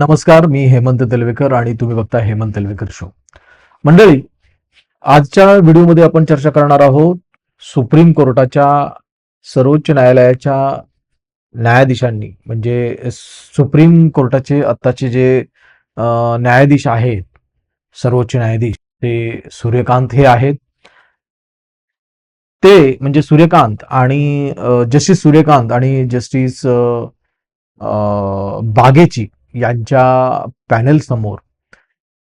नमस्कार मी हेमंत तेलवेकर आणि तुम्ही बघता हेमंत तेलवेकर शो मंडळी आजच्या व्हिडिओमध्ये आपण चर्चा करणार आहोत सुप्रीम कोर्टाच्या सर्वोच्च न्यायालयाच्या न्यायाधीशांनी म्हणजे सुप्रीम कोर्टाचे आत्ताचे जे न्यायाधीश आहेत सर्वोच्च न्यायाधीश ते सूर्यकांत हे आहेत. ते म्हणजे सूर्यकांत आणि जस्टिस सूर्यकांत आणि जस्टिस बागेची यांच्या पॅनेल समोर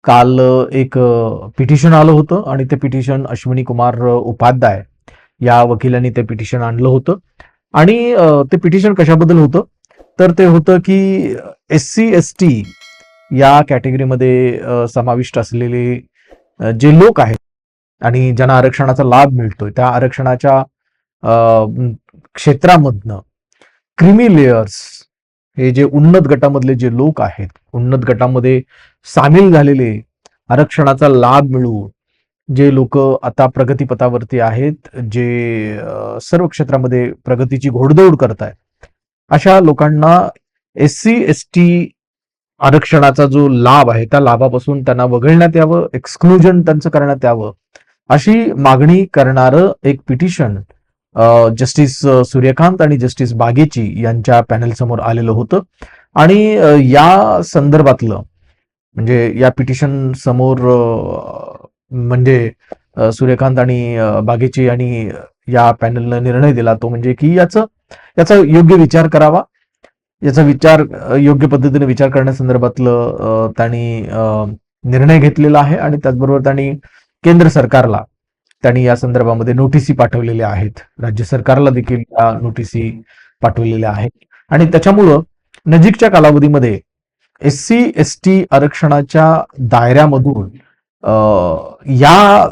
काल एक पिटिशन आलं होतं आणि ते पिटिशन अश्विनी कुमार उपाध्याय या वकिलांनी ते पिटिशन आणलं होतं. आणि ते पिटिशन कशाबद्दल होतं? तर ते होतं की एस सी एस टी या कॅटेगरीमध्ये समाविष्ट असलेले जे लोक आहेत आणि ज्यांना आरक्षणाचा लाभ मिळतोय त्या आरक्षणाच्या क्षेत्रामधनं क्रिमी लेयर्स हे जे उन्नत गटामधले जे लोक आहेत उन्नत गटामध्ये सामील झालेले आरक्षणाचा लाभ मिळवून जे लोक आता प्रगतीपथावरती आहेत जे सर्व क्षेत्रामध्ये प्रगतीची घोडदौड करतायत अशा लोकांना एस सी एस टी आरक्षणाचा जो लाभ आहे त्या लाभापासून त्यांना वगळण्यात यावं एक्सक्लुजन त्यांचं करण्यात यावं अशी मागणी करणारं एक पिटिशन जस्टिस सूर्यकांत आणि जस्टिस बागेची यांच्या पॅनल समोर आलेलं होतं. आणि या संदर्भातलं म्हणजे या पिटिशन समोर म्हणजे सूर्यकांत आणि बागेची आणि या पॅनलनं निर्णय दिला तो म्हणजे की याचं याचा योग्य विचार करावा. याचा विचार योग्य पद्धतीने विचार करण्यासंदर्भातलं त्यांनी निर्णय घेतलेला आहे आणि त्याचबरोबर त्यांनी केंद्र सरकारला त्यांनी या संदर्भामध्ये नोटिसी पाठवलेल्या आहेत. राज्य सरकारला देखील या नोटिसी पाठवलेल्या आहेत. आणि त्याच्यामुळं नजीकच्या कालावधीमध्ये एस सी एस टी आरक्षणाच्या दायऱ्यामधून अ, या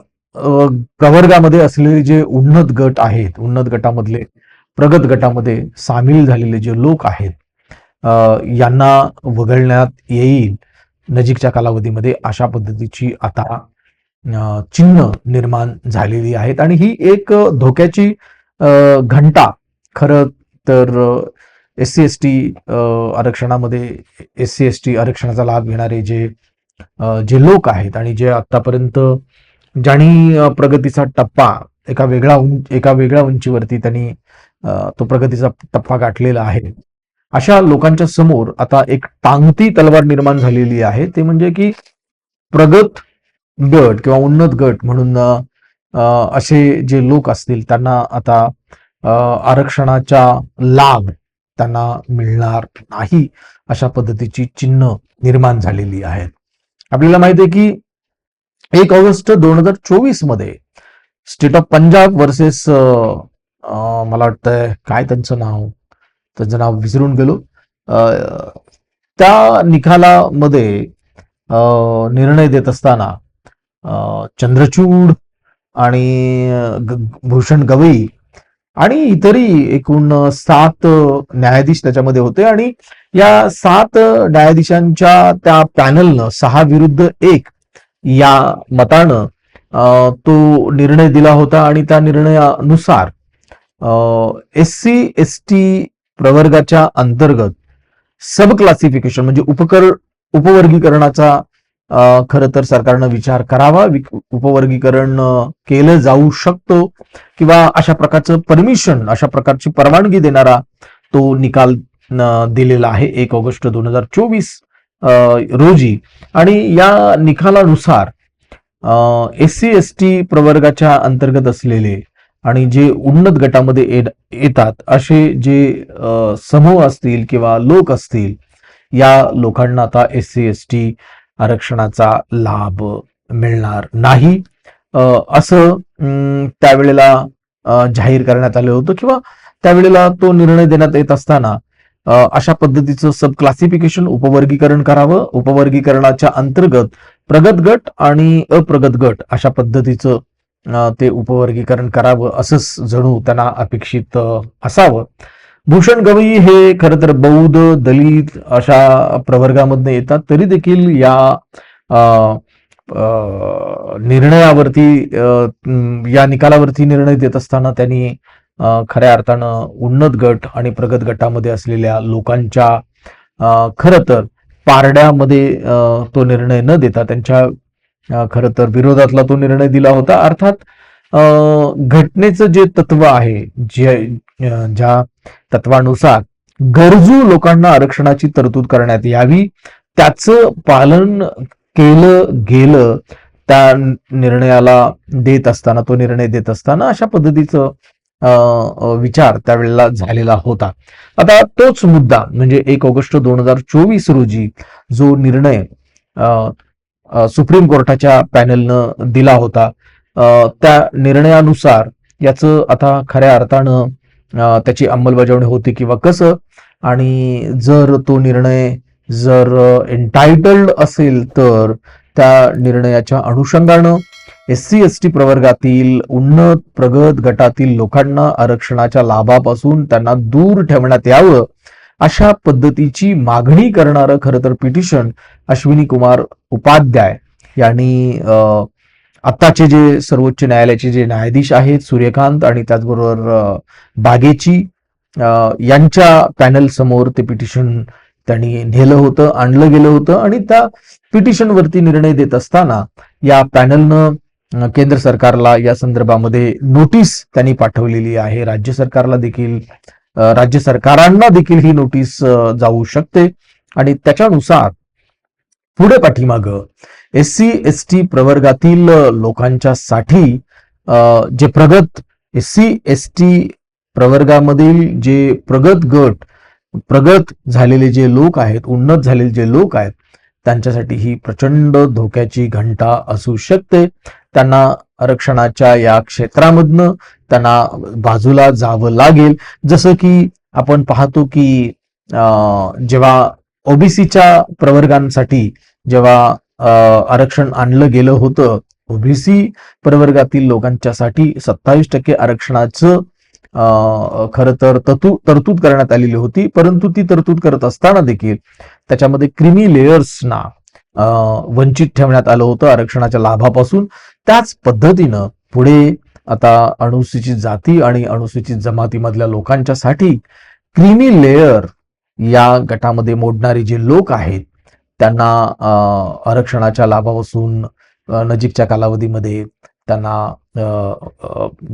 प्रवर्गामध्ये असलेले जे उन्नत गट आहेत उन्नत गटामधले प्रगत गटामध्ये सामील झालेले जे लोक आहेत यांना वगळण्यात येईल नजीकच्या कालावधीमध्ये अशा पद्धतीची आता चिन्ह निर्माण झालेली आहेत. आणि ही एक धोक्याची घंटा. खरं तर एस सी एस टी आरक्षणामध्ये एस सी एस टी आरक्षणाचा लाभ घेणारे जे जे लोक आहेत आणि जे आतापर्यंत ज्यांनी प्रगतीचा टप्पा एका वेगळा उंच एका वेगळ्या उंचीवरती त्यांनी तो प्रगतीचा टप्पा गाठलेला आहे. अशा लोकांच्या समोर आता एक टांगती तलवार निर्माण झालेली आहे. ते म्हणजे की प्रगत गट किंवा उन्नत गट म्हणून असे जे लोक असतील त्यांना आता आरक्षणाचा लाभ त्यांना मिळणार नाही अशा पद्धतीची चिन्ह निर्माण झालेली आहेत. आपल्याला माहिती आहे की एक ऑगस्ट दोन हजार चोवीसमध्ये स्टेट ऑफ पंजाब वर्सेस मला वाटतंय काय त्यांचं नाव त्यांचं नाव विसरून गेलो. त्या निकालामध्ये अ, निर्णय देत असताना चंद्रचूड आणि भूषण गवई आणि इतरही एकूण सात न्यायाधीश त्याच्यामध्ये होते. आणि या सात न्यायाधीशांच्या त्या पॅनलनं सहा विरुद्ध एक या मतानं तो निर्णय दिला होता आणि त्या निर्णयानुसार एस सी एस टी प्रवर्गाच्या अंतर्गत सब क्लासिफिकेशन म्हणजे उपकर उपवर्गीकरणाचा खरं तर सरकारनं विचार करावा उपवर्गीकरण केलं जाऊ शकतो किंवा अशा प्रकारचं परमिशन अशा प्रकारची परवानगी देणारा तो निकाल दिलेला आहे एक ऑगस्ट दोन हजार चोवीस रोजी. आणि या निकालानुसार एस सी एस टी प्रवर्गाच्या अंतर्गत असलेले आणि जे उन्नत गटामध्ये येतात असे जे समूह असतील किंवा लोक असतील या लोकांना आता एस सी एस टी आरक्षणाचा लाभ मिळणार नाही. असं अं, त्यावेळेला जाहीर करण्यात आलं होतं किंवा त्यावेळेला तो निर्णय देण्यात येत असताना अशा पद्धतीचं सब क्लासिफिकेशन उपवर्गीकरण करावं उपवर्गीकरणाच्या अंतर्गत प्रगत गट आणि अप्रगत गट अशा पद्धतीचं ते उपवर्गीकरण करावं असंच जणू त्यांना अपेक्षित असावं. भूषण गवई हे खरं तर बौद्ध दलित अशा प्रवर्गामधनं येतात. तरी देखील या अ, अ, निर्णयावरती या निकालावरती निर्णय देत असताना त्यांनी खऱ्या अर्थानं उन्नत गट आणि प्रगत गटामध्ये असलेल्या लोकांच्या अ, खरं तर पारड्यामध्ये तो निर्णय न देता त्यांच्या खरं तर विरोधातला तो निर्णय दिला होता. अर्थात घटनेचं जे तत्व आहे जे ज्या तत्वानुसार गरजू लोकांना आरक्षणाची तरतूद करण्यात यावी त्याचं पालन केलं गेलं त्या निर्णयाला देत असताना तो निर्णय देत असताना अशा पद्धतीचं विचार त्यावेळेला झालेला होता. आता तोच मुद्दा म्हणजे एक ऑगस्ट दोन हजार चोवीस रोजी जो निर्णय सुप्रीम कोर्टाच्या पॅनलनं दिला होता त्या निर्णयानुसार याचं आता खऱ्या अर्थानं त्याची अंमलबजावणी होते किंवा कसं? आणि जर तो निर्णय जर एन्टायटल्ड असेल तर त्या निर्णयाच्या अनुषंगानं एस सी एस टी प्रवर्गातील उन्नत प्रगत गटातील लोकांना आरक्षणाच्या लाभापासून त्यांना दूर ठेवण्यात यावं अशा पद्धतीची मागणी करणारं खरं तर पिटिशन अश्विनी कुमार उपाध्याय यांनी आत्ताचे जे सर्वोच्च न्यायालयाचे जे न्यायाधीश आहेत सूर्यकांत आणि त्याचबरोबर बागेची यांच्या पॅनल समोर ते पिटिशन त्यांनी नेलं होतं आणलं गेलं होतं आणि त्या पिटिशनवरती निर्णय देत असताना या पॅनलनं केंद्र सरकारला या संदर्भामध्ये नोटीस त्यांनी पाठवलेली आहे. राज्य सरकारला देखील राज्य सरकारांना देखील ही नोटीस जाऊ शकते. आणि त्याच्यानुसार पुढे पाठीमाग एस सी एस टी प्रवर्गातील लोकांच्या साठी जे प्रगत एस सी एस टी प्रवर्गामधील जे प्रगत गट प्रगत झालेले जे लोक आहेत उन्नत झालेले जे लोक आहेत त्यांच्यासाठी ही प्रचंड धोक्याची घंटा असू शकते. त्यांना आरक्षणाच्या या क्षेत्रामधनं त्यांना बाजूला जावं लागेल. जसं की आपण पाहतो की जेव्हा ओबीसीच्या प्रवर्गांसाठी जेव्हा आरक्षण आणलं गेलं होतं. ओबीसी प्रवर्गातील लोकांच्यासाठी सत्तावीस टक्के आरक्षणाचं खर तर ततू तरतूद करण्यात आलेली होती. परंतु ती तरतूद करत असताना देखील त्याच्यामध्ये क्रिमी लेयर्सना वंचित ठेवण्यात आलं होतं आरक्षणाच्या लाभापासून. त्याच पद्धतीनं पुढे आता अनुसूचित जाती आणि अनुसूचित जमातीमधल्या लोकांच्यासाठी क्रिमी लेयर या गटामध्ये मोडणारे जे लोक आहेत त्यांना आरक्षणाच्या लाभापासून नजीकच्या कालावधीमध्ये त्यांना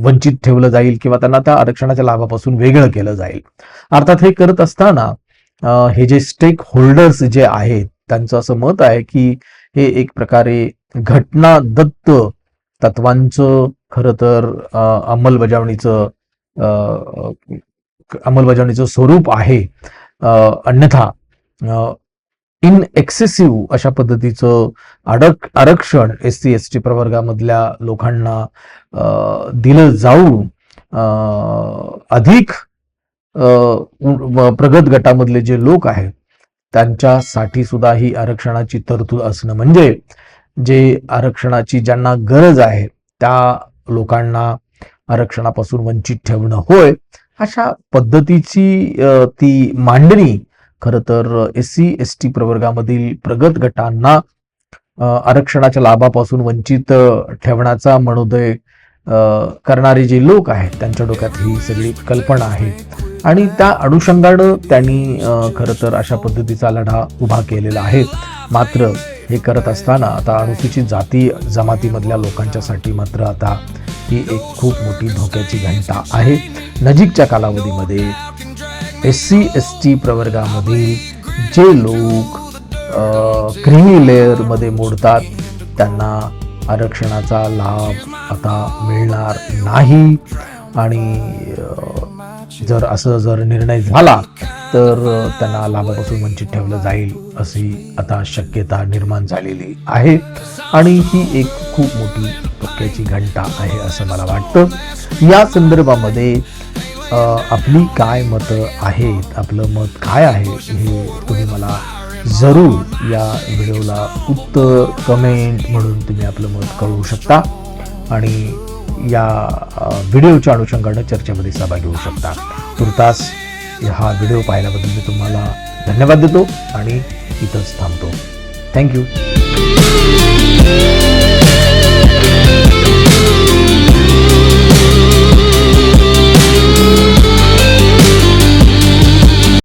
वंचित ठेवलं जाईल किंवा त्यांना त्या आरक्षणाच्या लाभापासून वेगळं केलं जाईल. अर्थात हे करत असताना हे जे स्टेक होल्डर्स जे आहेत त्यांचं असं मत आहे की हे एक प्रकारे घटना दत्त तत्वांचं खरं तर अंमलबजावणीचं अंमलबजावणीचं स्वरूप आहे. अन्यथा इन एक्सेसिव्ह अशा पद्धतीचं अडक आरक्षण एस सी एस टी प्रवर्गामधल्या लोकांना दिलं जाऊन अधिक प्रगत गटामधले जे लोक आहेत त्यांच्यासाठी सुद्धा ही आरक्षणाची तरतूद असणं म्हणजे जे आरक्षणाची ज्यांना गरज आहे त्या लोकांना आरक्षणापासून वंचित ठेवणं होय अशा पद्धतीची ती मांडणी खरं तर एस सी एस टी प्रवर्गामधील प्रगत गटांना आरक्षणाच्या लाभापासून वंचित ठेवण्याचा मनोदय करणारे जे लोक आहेत त्यांच्या डोक्यात ही सगळी कल्पना आहे. आणि त्या अनुषंगानं त्यांनी खरं तर अशा पद्धतीचा लढा उभा केलेला आहे. मात्र हे करत असताना आता अनुसूचित जाती जमातीमधल्या लोकांच्यासाठी मात्र आता ही एक खूप मोठी धोक्याची घंटा आहे. नजीकच्या कालावधीमध्ये एस सी एस टी प्रवर्गामधील जे लोक क्रिमी लेअरमध्ये मोडतात त्यांना आरक्षणाचा लाभ आता मिळणार नाही. आणि जर असं जर निर्णय झाला तर त्यांना लाभापासून वंचित ठेवलं जाईल अशी आता शक्यता निर्माण झालेली आहे. आणि ही एक खूप मोठी धोक्याची घंटा आहे असं मला वाटतं. या संदर्भामध्ये आपली काय मतं आहेत आपलं मत काय आहे हे तुम्ही मला जरूर या व्हिडिओला उत्तर कमेंट म्हणून तुम्ही आपलं मत कळवू शकता आणि या व्हिडिओच्या अनुषंगानं चर्चेमध्ये सहभागी होऊ शकता. तुर्तास हा व्हिडिओ पाहिल्याबद्दल मी तुम्हाला धन्यवाद देतो आणि इथंच थांबतो. थँक्यू